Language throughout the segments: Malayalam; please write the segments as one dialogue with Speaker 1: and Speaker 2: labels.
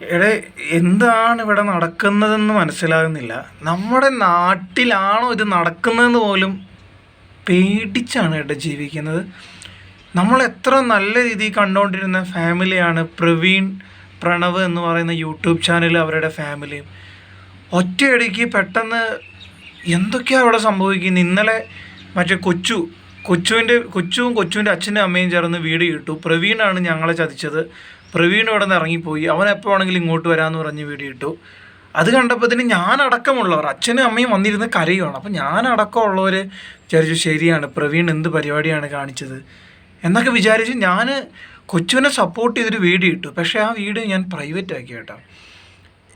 Speaker 1: എടേ എന്താണ് ഇവിടെ നടക്കുന്നതെന്ന് മനസ്സിലാകുന്നില്ല. നമ്മുടെ നാട്ടിലാണോ ഇത് നടക്കുന്നതെന്ന് പോലും പേടിച്ചാണ് ഇവിടെ ജീവിക്കുന്നത്. നമ്മൾ എത്ര നല്ല രീതിയിൽ കണ്ടുകൊണ്ടിരുന്ന ഫാമിലിയാണ് പ്രവീൺ പ്രണവ് എന്ന് പറയുന്ന യൂട്യൂബ് ചാനൽ അവരുടെ ഫാമിലിയും ഒറ്റയടിക്ക് പെട്ടെന്ന് എന്തൊക്കെയാണ് അവിടെ സംഭവിക്കുന്നത്? ഇന്നലെ മറ്റേ കൊച്ചു കൊച്ചുവിന്റെ കൊച്ചുവും കൊച്ചുവിന്റെ അച്ഛനും അമ്മയും ചേർന്ന് വീട് കിട്ടു പ്രവീണാണ് ഞങ്ങളെ ചതിച്ചത്. പ്രവീൺ ഇവിടെ നിന്ന് ഇറങ്ങിപ്പോയി. അവൻ എപ്പോൾ വേണമെങ്കിലും ഇങ്ങോട്ട് വരാമെന്ന് പറഞ്ഞ് വീഡിയോ ഇട്ടു. അത് കണ്ടപ്പോഴത്തേന് ഞാനടക്കമുള്ളവർ അച്ഛനും അമ്മയും വന്നിരുന്ന് കരയുവാണ്. അപ്പം ഞാനടക്കമുള്ളവർ വിചാരിച്ചു ശരിയാണ് പ്രവീൺ എന്ത് പരിപാടിയാണ് കാണിച്ചത് എന്നൊക്കെ വിചാരിച്ച് ഞാൻ കൊച്ചുവിനെ സപ്പോർട്ട് ചെയ്തൊരു വീഡിയോ ഇട്ടു. പക്ഷേ ആ വീഡിയോ ഞാൻ പ്രൈവറ്റ് ആക്കി കേട്ടോ.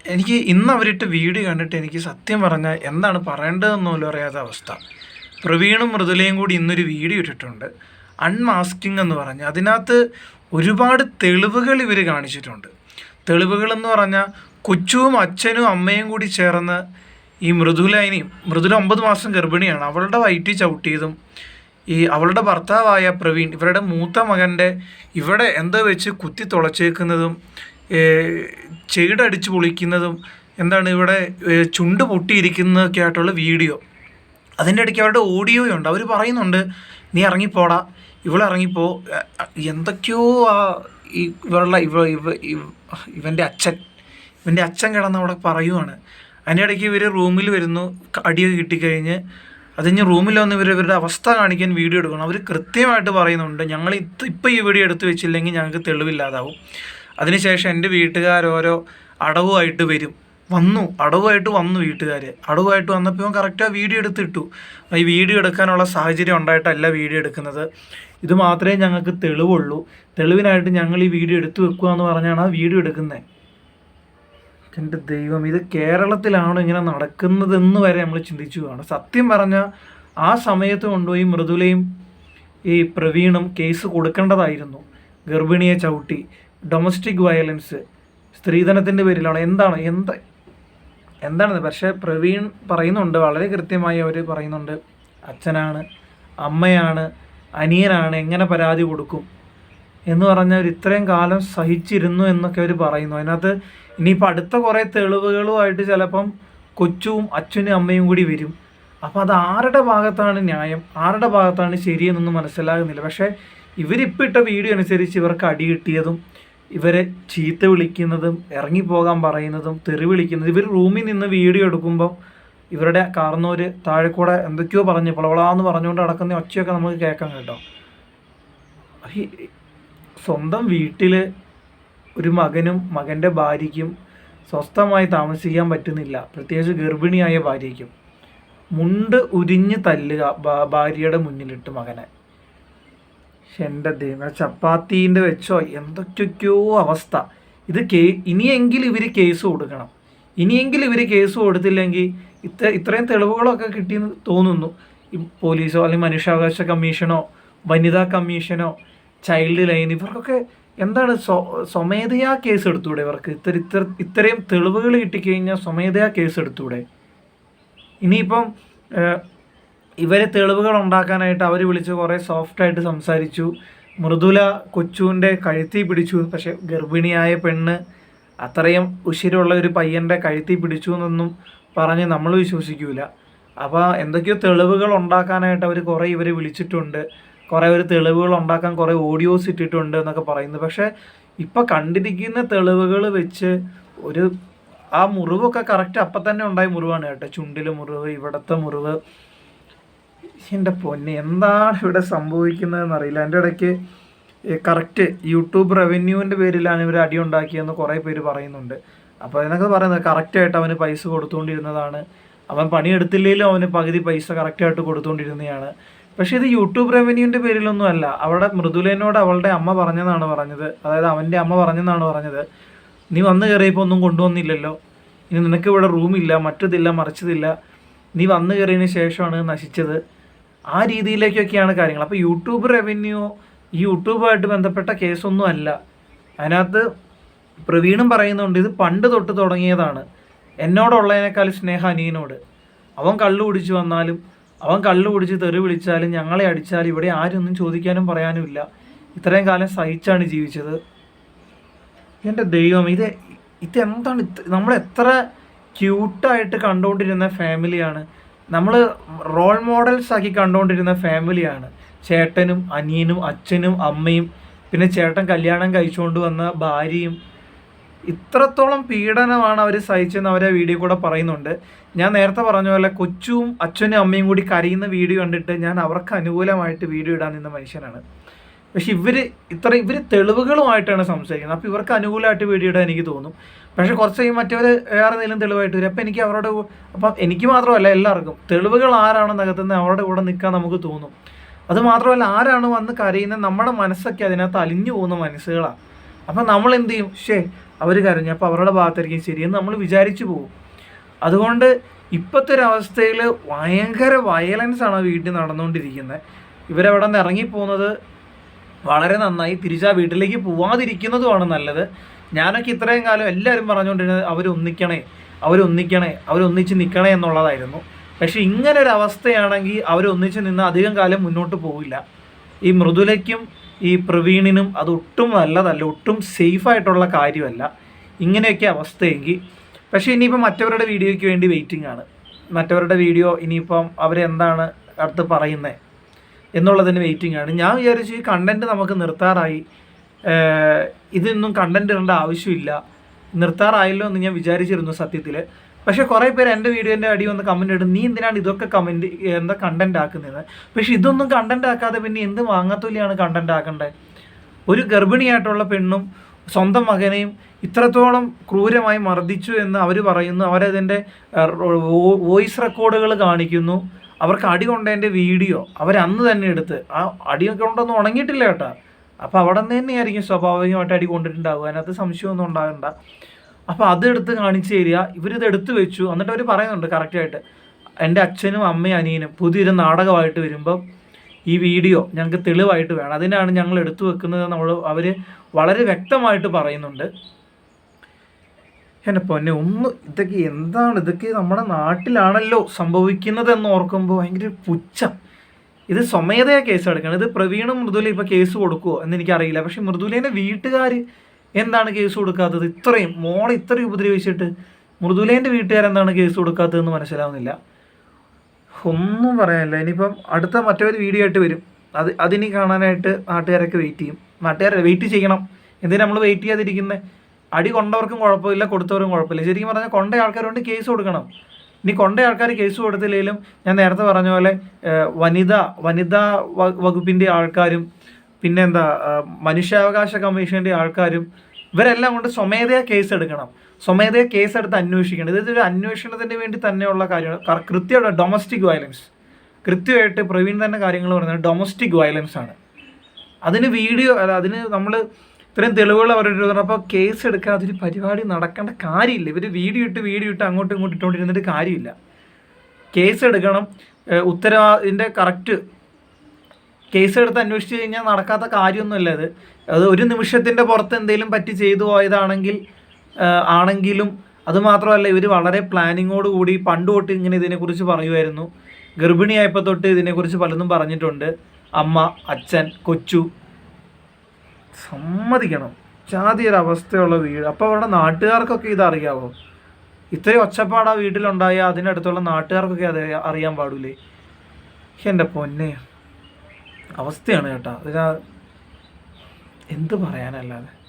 Speaker 1: എനിക്ക് ഇന്ന് അവരിട്ട് വീഡിയോ കണ്ടിട്ട് എനിക്ക് സത്യം പറഞ്ഞാൽ എന്താണ് പറയേണ്ടതെന്ന് പോലും അറിയാത്ത അവസ്ഥ. പ്രവീണും മൃദുലയും കൂടി ഇന്നൊരു വീഡിയോ ഇട്ടിട്ടുണ്ട്. അൺമാസ്കിംഗ് എന്ന് പറഞ്ഞ്. അതിനകത്ത് ഒരുപാട് തെളിവുകൾ ഇവർ കാണിച്ചിട്ടുണ്ട്. തെളിവുകളെന്ന് പറഞ്ഞാൽ കൊച്ചുവും അച്ഛനും അമ്മയും കൂടി ചേർന്ന് ഈ മൃദുലൈനെയും മൃദുല ഒമ്പത് മാസം ഗർഭിണിയാണ്. അവളുടെ വയറ്റിൽ ചവിട്ടിയതും ഈ അവളുടെ ഭർത്താവായ പ്രവീൺ ഇവരുടെ മൂത്ത മകന്റെ ഇവിടെ എന്തോ വെച്ച് കുത്തി തുളച്ചേക്കുന്നതും ചെകിടടിച്ച് പൊളിക്കുന്നതും എന്താണ് ഇവിടെ ചുണ്ട് പൊട്ടിയിരിക്കുന്നതൊക്കെ ആയിട്ടുള്ള വീഡിയോ. അതിന്റെ ഇടയ്ക്ക് അവരുടെ ഓഡിയോ ഉണ്ട് അവർ പറയുന്നുണ്ട് നീ ഇറങ്ങിപ്പോടാ ഇവളിറങ്ങിപ്പോ എന്തൊക്കെയോ ആ ഇവളുടെ ഇവ ഇവ ഇവ- ഇവന്റെ അച്ഛൻ. ഇവന്റെ അച്ഛൻ കിടന്ന് അവിടെ പറയുവാണ്. അതിന്റെ ഇടയ്ക്ക് ഇവർ റൂമിൽ വരുന്നു അടിയൊക്കെ കിട്ടിക്കഴിഞ്ഞ്. അത് കഴിഞ്ഞ് റൂമിൽ വന്ന് ഇവർ ഇവരുടെ അവസ്ഥ കാണിക്കാൻ വീഡിയോ എടുക്കണം. അവർ കൃത്യമായിട്ട് പറയുന്നുണ്ട് ഞങ്ങൾ ഇത് ഇപ്പം ഈ വീഡിയോ എടുത്തു വെച്ചില്ലെങ്കിൽ ഞങ്ങൾക്ക് തെളിവില്ലാതാവും. അതിനുശേഷം എന്റെ വീട്ടുകാരോരോ അടവുമായിട്ട് വരും. വന്നു. അടവുമായിട്ട് വന്നു വീട്ടുകാർ അടവുമായിട്ട് വന്നപ്പോൾ കറക്റ്റ് ആ വീഡിയോ എടുത്തിട്ടു ഈ വീഡിയോ എടുക്കാനുള്ള സാഹചര്യം ഉണ്ടായിട്ടല്ല വീഡിയോ എടുക്കുന്നത്. ഇത് മാത്രമേ ഞങ്ങൾക്ക് തെളിവുള്ളൂ. തെളിവിനായിട്ട് ഞങ്ങൾ ഈ വീഡിയോ എടുത്തു വെക്കുക എന്ന് പറഞ്ഞാണ് ആ വീഡിയോ എടുക്കുന്നത്. എന്റെ ദൈവം ഇത് കേരളത്തിലാണോ ഇങ്ങനെ നടക്കുന്നതെന്ന് വരെ നമ്മൾ ചിന്തിച്ചു കാണും. സത്യം പറഞ്ഞാൽ ആ സമയത്ത് കൊണ്ടുപോയി മൃദുലയും ഈ പ്രവീണും കേസ് കൊടുക്കേണ്ടതായിരുന്നു. ഗർഭിണിയെ ചവിട്ടി. ഡൊമസ്റ്റിക് വയലൻസ് സ്ത്രീധനത്തിന്റെ പേരിലാണ്? എന്താണ്? എന്താ എന്താണ് പക്ഷേ പ്രവീൺ പറയുന്നുണ്ട് വളരെ കൃത്യമായി അവർ പറയുന്നുണ്ട്. അച്ഛനാണ് അമ്മയാണ് അനിയനാണ് എങ്ങനെ പരാതി കൊടുക്കും എന്ന് പറഞ്ഞാൽ അവർ ഇത്രയും കാലം സഹിച്ചിരുന്നു എന്നൊക്കെ അവർ പറയുന്നു. അതിനകത്ത് ഇനിയിപ്പോൾ അടുത്ത കുറേ തെളിവുകളുമായിട്ട് ചിലപ്പം കൊച്ചും അച്ഛനും അമ്മയും കൂടി വരും. അപ്പോൾ അത് ആരുടെ ഭാഗത്താണ് ന്യായം? ആരുടെ ഭാഗത്താണ് ശരിയെന്നൊന്നും മനസ്സിലാകുന്നില്ല. പക്ഷേ ഇവരിപ്പോൾ ഇട്ട വീഡിയോ അനുസരിച്ച് ഇവർക്ക് അടി കിട്ടിയതും ഇവരെ ചീത്ത വിളിക്കുന്നതും ഇറങ്ങിപ്പോകാൻ പറയുന്നതും തെറി വിളിക്കുന്നതും ഇവർ റൂമിൽ നിന്ന് വീഡിയോ എടുക്കുമ്പോൾ ഇവരുടെ കാർന്നോര് താഴെ കൂടെ എന്തൊക്കെയോ പറഞ്ഞ് പളവളാന്ന് പറഞ്ഞുകൊണ്ട് നടക്കുന്ന ഒച്ചയൊക്കെ നമുക്ക് കേൾക്കാം കേട്ടോ. സ്വന്തം വീട്ടിൽ ഒരു മകനും മകന്റെ ഭാര്യയ്ക്കും സ്വസ്ഥമായി താമസിക്കാൻ പറ്റുന്നില്ല. പ്രത്യേകിച്ച് ഗർഭിണിയായ ഭാര്യയ്ക്കും. മുണ്ട് ഉരിഞ്ഞ് തല്ലുക ഭാര്യയുടെ മുന്നിലിട്ട് മകനെ. എന്റെ ദൈവം ചപ്പാത്തീന്റെ വെച്ചോ എന്തൊക്കെയൊക്കെയോ അവസ്ഥ. ഇത് കേ ഇനിയെങ്കിലും ഇവർ കേസ് കൊടുക്കണം. ഇനിയെങ്കിലും ഇവർ കേസ് കൊടുത്തില്ലെങ്കിൽ ഇത്ര ഇത്രയും തെളിവുകളൊക്കെ കിട്ടിയെന്ന് തോന്നുന്നു. പോലീസോ അല്ലെങ്കിൽ മനുഷ്യാവകാശ കമ്മീഷനോ വനിതാ കമ്മീഷനോ ചൈൽഡ് ലൈൻ ഇവർക്കൊക്കെ എന്താണ് സ്വ സ്വമേധയാ കേസ് എടുത്തൂടെ ഇവർക്ക്? ഇത്ര ഇത്ര ഇത്രയും തെളിവുകൾ കിട്ടിക്കഴിഞ്ഞാൽ സ്വമേധയാ കേസ് എടുത്തൂടെ ഇനിയിപ്പം ഇവരെ തെളിവുകൾ ഉണ്ടാക്കാനായിട്ട് അവർ വിളിച്ച് കുറേ സോഫ്റ്റായിട്ട് സംസാരിച്ചു. മൃദുല കൊച്ചുവിന്റെ കഴുത്തി പിടിച്ചു. പക്ഷെ ഗർഭിണിയായ പെണ്ണ് അത്രയും ഉശിരുള്ള ഒരു പയ്യന്റെ കഴുത്തി പിടിച്ചു എന്നൊന്നും പറഞ്ഞ് നമ്മൾ വിശ്വസിക്കൂല. അപ്പോൾ എന്തൊക്കെയോ തെളിവുകൾ ഉണ്ടാക്കാനായിട്ട് അവർ കുറേ ഇവരെ വിളിച്ചിട്ടുണ്ട്. കുറേ ഒരു തെളിവുകൾ ഉണ്ടാക്കാൻ കുറേ ഓഡിയോസ് ഇട്ടിട്ടുണ്ട് എന്നൊക്കെ പറയുന്നു. പക്ഷേ ഇപ്പോൾ കണ്ടിരിക്കുന്ന തെളിവുകൾ വെച്ച് ഒരു ആ മുറിവൊക്കെ കറക്റ്റ് അപ്പം തന്നെ ഉണ്ടായ മുറിവാണ് കേട്ടോ. ചുണ്ടിലെ മുറിവ് ഇവിടുത്തെ മുറിവ്. എന്റെ പൊന്നെ എന്താണ് ഇവിടെ സംഭവിക്കുന്നതെന്ന് അറിയില്ല. എന്റെ ഇടയ്ക്ക് കറക്റ്റ് യൂട്യൂബ് റവന്യൂവിന്റെ പേരിലാണ് ഇവർ അടി ഉണ്ടാക്കിയെന്ന് കുറേ പേര് പറയുന്നുണ്ട്. അപ്പോൾ അതിനൊക്കെ പറയുന്നത് കറക്റ്റായിട്ട് അവന് പൈസ കൊടുത്തുകൊണ്ടിരുന്നതാണ് അവൻ പണിയെടുത്തില്ലെങ്കിലും അവന് പകുതി പൈസ കറക്റ്റായിട്ട് കൊടുത്തുകൊണ്ടിരുന്നതാണ് പക്ഷേ ഇത് യൂട്യൂബ് റവന്യൂവിന്റെ പേരിലൊന്നും അല്ല. അവിടെ മൃദുലേനോട് അവളുടെ അമ്മ പറഞ്ഞതാണ് പറഞ്ഞത്. അതായത് അവന്റെ അമ്മ പറഞ്ഞതാണ് പറഞ്ഞത്. നീ വന്നു കയറിയപ്പോൾ ഒന്നും കൊണ്ടുവന്നില്ലല്ലോ. ഇനി നിനക്ക് ഇവിടെ റൂമില്ല മറ്റതില്ല മറിച്ചതില്ല. നീ വന്നു കയറിയതിന് ശേഷമാണ് നശിച്ചത്. ആ രീതിയിലേക്കൊക്കെയാണ് കാര്യങ്ങൾ. അപ്പോൾ യൂട്യൂബ് റവന്യൂ ഈ യൂട്യൂബുമായിട്ട് ബന്ധപ്പെട്ട കേസൊന്നും അല്ല. അതിനകത്ത് പ്രവീണും പറയുന്നുണ്ട് ഇത് പണ്ട് തൊട്ട് തുടങ്ങിയതാണ്. എന്നോടുള്ളതിനേക്കാൾ സ്നേഹം അനിയനോട്. അവൻ കള്ളു കുടിച്ച് വന്നാലും അവൻ കള്ളു കുടിച്ച് തെറി വിളിച്ചാലും ഞങ്ങളെ അടിച്ചാലും ഇവിടെ ആരും ഒന്നും ചോദിക്കാനും പറയാനും ഇല്ല. ഇത്രയും കാലം സഹിച്ചാണ് ജീവിച്ചത്. എന്റെ ദൈവം ഇത് ഇത് എന്താണ് നമ്മൾ എത്ര ക്യൂട്ടായിട്ട് കണ്ടുകൊണ്ടിരുന്ന ഫാമിലിയാണ് നമ്മൾ റോൾ മോഡൽസ് ആക്കി കണ്ടുകൊണ്ടിരുന്ന ഫാമിലിയാണ് ചേട്ടനും അനിയനും അച്ഛനും അമ്മയും പിന്നെ ചേട്ടൻ കല്യാണം കഴിച്ചുകൊണ്ട് വന്ന ഭാര്യയും. ഇത്രത്തോളം പീഡനമാണ് അവർ സഹിച്ചെന്ന് അവരെ വീഡിയോ കൂടെ പറയുന്നുണ്ട്. ഞാൻ നേരത്തെ പറഞ്ഞ പോലെ കൊച്ചും അച്ഛനും അമ്മയും കൂടി കരയുന്ന വീഡിയോ കണ്ടിട്ട് ഞാൻ അവർക്ക് അനുകൂലമായിട്ട് വീഡിയോ ഇടാൻ നിന്ന മനുഷ്യനാണ്. പക്ഷെ ഇവർ ഇത്ര ഇവർ തെളിവുകളുമായിട്ടാണ് സംസാരിക്കുന്നത്. അപ്പോൾ ഇവർക്ക് അനുകൂലമായിട്ട് വീഡിയോയുടെ എനിക്ക് തോന്നും. പക്ഷെ കുറച്ച് കഴിയും മറ്റവർ വേറെ എന്തെങ്കിലും തെളിവായിട്ട് വരും. അപ്പോൾ എനിക്ക് അവരുടെ അപ്പം എനിക്ക് മാത്രമല്ല എല്ലാവർക്കും. തെളിവുകൾ ആരാണ് അവരുടെ കൂടെ നിൽക്കാൻ നമുക്ക് തോന്നും. അത് മാത്രമല്ല ആരാണ് വന്ന് കരയുന്നത് നമ്മുടെ മനസ്സൊക്കെ അതിനകത്ത് അലിഞ്ഞു പോകുന്ന മനസ്സുകളാണ്. അപ്പം നമ്മൾ എന്ത് ചെയ്യും? ഷേ അവർ കരഞ്ഞു. അപ്പോൾ അവരുടെ ഭാഗത്തായിരിക്കും ശരിയെന്ന് നമ്മൾ വിചാരിച്ചു പോകും. അതുകൊണ്ട് ഇപ്പോഴത്തെ ഒരു അവസ്ഥയിൽ ഭയങ്കര വയലൻസ് ആണ് ആ വീട്ടിൽ നടന്നുകൊണ്ടിരിക്കുന്നത്. ഇവരവിടെ നിന്ന് ഇറങ്ങിപ്പോകുന്നത് വളരെ നന്നായി തിരിച്ച് വീട്ടിലേക്ക് പോവാതിരിക്കുന്നതുമാണ് നല്ലത്. ഞാനൊക്കെ ഇത്രയും കാലം എല്ലാവരും പറഞ്ഞുകൊണ്ടിരുന്നത് അവരൊന്നിക്കണേ അവരൊന്നിക്കണേ അവരൊന്നിച്ച് നിൽക്കണേ എന്നുള്ളതായിരുന്നു. പക്ഷെ ഇങ്ങനെ ഒരു അവസ്ഥയാണെങ്കിൽ അവരൊന്നിച്ച് നിന്ന് അധികം കാലം മുന്നോട്ട് പോവില്ല. ഈ മൃദുലയ്ക്കും ഈ പ്രവീണിനും അത് ഒട്ടും നല്ലതല്ല ഒട്ടും സേഫായിട്ടുള്ള കാര്യമല്ല. ഇങ്ങനെയൊക്കെ അവസ്ഥയെങ്കിൽ. പക്ഷേ ഇനിയിപ്പോൾ മറ്റവരുടെ വീഡിയോയ്ക്ക് വേണ്ടി വെയിറ്റിംഗ് ആണ്. മറ്റവരുടെ വീഡിയോ ഇനിയിപ്പം അവരെന്താണ് അടുത്ത് പറയുന്നത്? എന്നുള്ളതിന് വെയിറ്റിംഗ് ആണ്. ഞാൻ വിചാരിച്ചു ഈ കണ്ടന്റ് നമുക്ക് നിർത്താറായി. ഇതൊന്നും കണ്ടന്റ് ഇടേണ്ട ആവശ്യമില്ല. നിർത്താറായല്ലോ എന്ന് ഞാൻ വിചാരിച്ചിരുന്നു സത്യത്തിൽ പക്ഷേ കുറേ പേര് എന്റെ വീഡിയോന്റെ അടി വന്ന് കമന്റ് ഇടും. നീ എന്തിനാണ് ഇതൊക്കെ കമന്റ് എന്താ കണ്ടന്റ് ആക്കുന്നത് പക്ഷേ ഇതൊന്നും കണ്ടന്റ് ആക്കാതെ പിന്നെ എന്ത് വാങ്ങാത്തൊലിയാണ് കണ്ടന്റ് ആക്കേണ്ടത് ഒരു ഗർഭിണിയായിട്ടുള്ള പെണ്ണും സ്വന്തം മകനെയും ഇത്രത്തോളം ക്രൂരമായി മർദ്ദിച്ചു എന്ന് അവർ പറയുന്നു. അവരതിന്റെ വോയിസ് റെക്കോർഡുകൾ കാണിക്കുന്നു. അവർക്ക് അടി കൊണ്ടതിന്റെ വീഡിയോ അവർ അന്ന് തന്നെ എടുത്ത്. ആ അടിയൊക്കെ കൊണ്ടൊന്നും ഉണങ്ങിയിട്ടില്ല കേട്ടോ. അപ്പോൾ അവിടെ നിന്ന് തന്നെയായിരിക്കും സ്വാഭാവികമായിട്ട് അടി കൊണ്ടിട്ടുണ്ടാവുക. അതിനകത്ത് സംശയമൊന്നും ഉണ്ടാകണ്ട. അപ്പോൾ അതെടുത്ത് കാണിച്ചു തരിക. ഇവരിത് എടുത്തു വെച്ചു. എന്നിട്ട് അവർ പറയുന്നുണ്ട് കറക്റ്റായിട്ട്. എന്റെ അച്ഛനും അമ്മയും അനിയനും പുതിയൊരു നാടകമായിട്ട് വരുമ്പം ഈ വീഡിയോ ഞങ്ങൾക്ക് തെളിവായിട്ട് വേണം. അതിനാണ് ഞങ്ങൾ എടുത്തു വെക്കുന്നത് നമ്മൾ അവർ വളരെ വ്യക്തമായിട്ട് പറയുന്നുണ്ട്. എന്റെ പൊന്നെ ഒന്ന് ഇതൊക്കെ എന്താണ്? ഇതൊക്കെ നമ്മുടെ നാട്ടിലാണല്ലോ സംഭവിക്കുന്നത് എന്ന് ഓർക്കുമ്പോൾ ഭയങ്കര പുച്ഛം. ഇത് സ്വമേധയാ കേസ് എടുക്കണം ഇത് പ്രവീണും മൃദുല ഇപ്പോൾ കേസ് കൊടുക്കുമോ എന്ന് എനിക്കറിയില്ല. പക്ഷെ മൃദുലേന്റെ വീട്ടുകാർ എന്താണ് കേസ് കൊടുക്കാത്തത്? ഇത്രയും മോളെ ഇത്രയും ഉപദ്രവിച്ചിട്ട് മൃദുലേന്റെ വീട്ടുകാരെന്താണ് കേസ് കൊടുക്കാത്തതെന്ന് മനസ്സിലാവുന്നില്ല. ഒന്നും പറയാനില്ല. ഇനിയിപ്പം അടുത്ത മറ്റൊരു വീഡിയോ ആയിട്ട് വരും. അത് അതിനി കാണാനായിട്ട് നാട്ടുകാരൊക്കെ വെയിറ്റ് ചെയ്യും. നാട്ടുകാരെ വെയിറ്റ് ചെയ്യണം. എന്തിനാ നമ്മൾ വെയിറ്റ് ചെയ്യാതിരിക്കുന്നത് അടി കൊണ്ടവർക്കും കുഴപ്പമില്ല കൊടുത്തവർക്കും കുഴപ്പമില്ല. ശരിക്കും പറഞ്ഞാൽ കൊണ്ട ആൾക്കാരുണ്ട് കേസ് കൊടുക്കണം. ഇനി കൊണ്ട ആൾക്കാർ കേസ് കൊടുത്തില്ലെങ്കിലും ഞാൻ നേരത്തെ പറഞ്ഞ പോലെ വനിത വനിതാ വകുപ്പിന്റെ ആൾക്കാരും പിന്നെന്താ മനുഷ്യാവകാശ കമ്മീഷന്റെ ആൾക്കാരും ഇവരെല്ലാം കൊണ്ട് സ്വമേധയാ കേസ് എടുക്കണം. സ്വമേധയാ കേസ് എടുത്ത് അന്വേഷിക്കണം. ഇതൊരു അന്വേഷണത്തിന് വേണ്ടി തന്നെയുള്ള കാര്യമാണ്. കൃത്യമായിട്ട് ഡൊമസ്റ്റിക് വയലൻസ് കൃത്യമായിട്ട് പ്രവീൺ തന്നെ കാര്യങ്ങൾ പറയുന്നത് ഡൊമസ്റ്റിക് വയലൻസ് ആണ്. അതിന് വീഡിയോ അല്ല അതിന് നമ്മൾ ഇത്രയും തെളിവുകൾ അവരുടെ അപ്പോൾ കേസ് എടുക്കാൻ അതൊരു പരിപാടി നടക്കേണ്ട കാര്യമില്ല. ഇവർ വീഡിയോ ഇട്ട് വീഡിയോ ഇട്ട് അങ്ങോട്ടും ഇങ്ങോട്ടും ഇട്ടുകൊണ്ടിരുന്നിട്ട് കാര്യമില്ല. കേസ് എടുക്കണം. ഉത്തരവാദിന്റെ കറക്റ്റ് കേസ് എടുത്ത് അന്വേഷിച്ച് കഴിഞ്ഞാൽ നടക്കാത്ത കാര്യമൊന്നുമല്ല അത് അത് ഒരു നിമിഷത്തിന്റെ പുറത്ത് എന്തെങ്കിലും പറ്റി ചെയ്തു പോയതാണെങ്കിൽ ആണെങ്കിലും അതുമാത്രമല്ല ഇവർ വളരെ പ്ലാനിങ്ങോട് കൂടി പണ്ട് തൊട്ട് ഇങ്ങനെ ഇതിനെക്കുറിച്ച് പറയുമായിരുന്നു. ഗർഭിണിയായപ്പോൾ തൊട്ട് ഇതിനെക്കുറിച്ച് പലതും പറഞ്ഞിട്ടുണ്ട്. അമ്മ അച്ഛൻ കൊച്ചു സമ്മതിക്കണം. ജാതി ഒരു അവസ്ഥയുള്ള വീട് അപ്പോൾ അവരുടെ നാട്ടുകാർക്കൊക്കെ ഇതറിയാവോ? ഇത്രയും ഒച്ചപ്പാട് ആ വീട്ടിലുണ്ടായ അതിനടുത്തുള്ള നാട്ടുകാർക്കൊക്കെ അത് അറിയാൻ പാടില്ലേ? എന്റെ പൊന്നെ. അവസ്ഥയാണ് കേട്ടോ. അതിനാ എന്ത് പറയാനല്ലാതെ.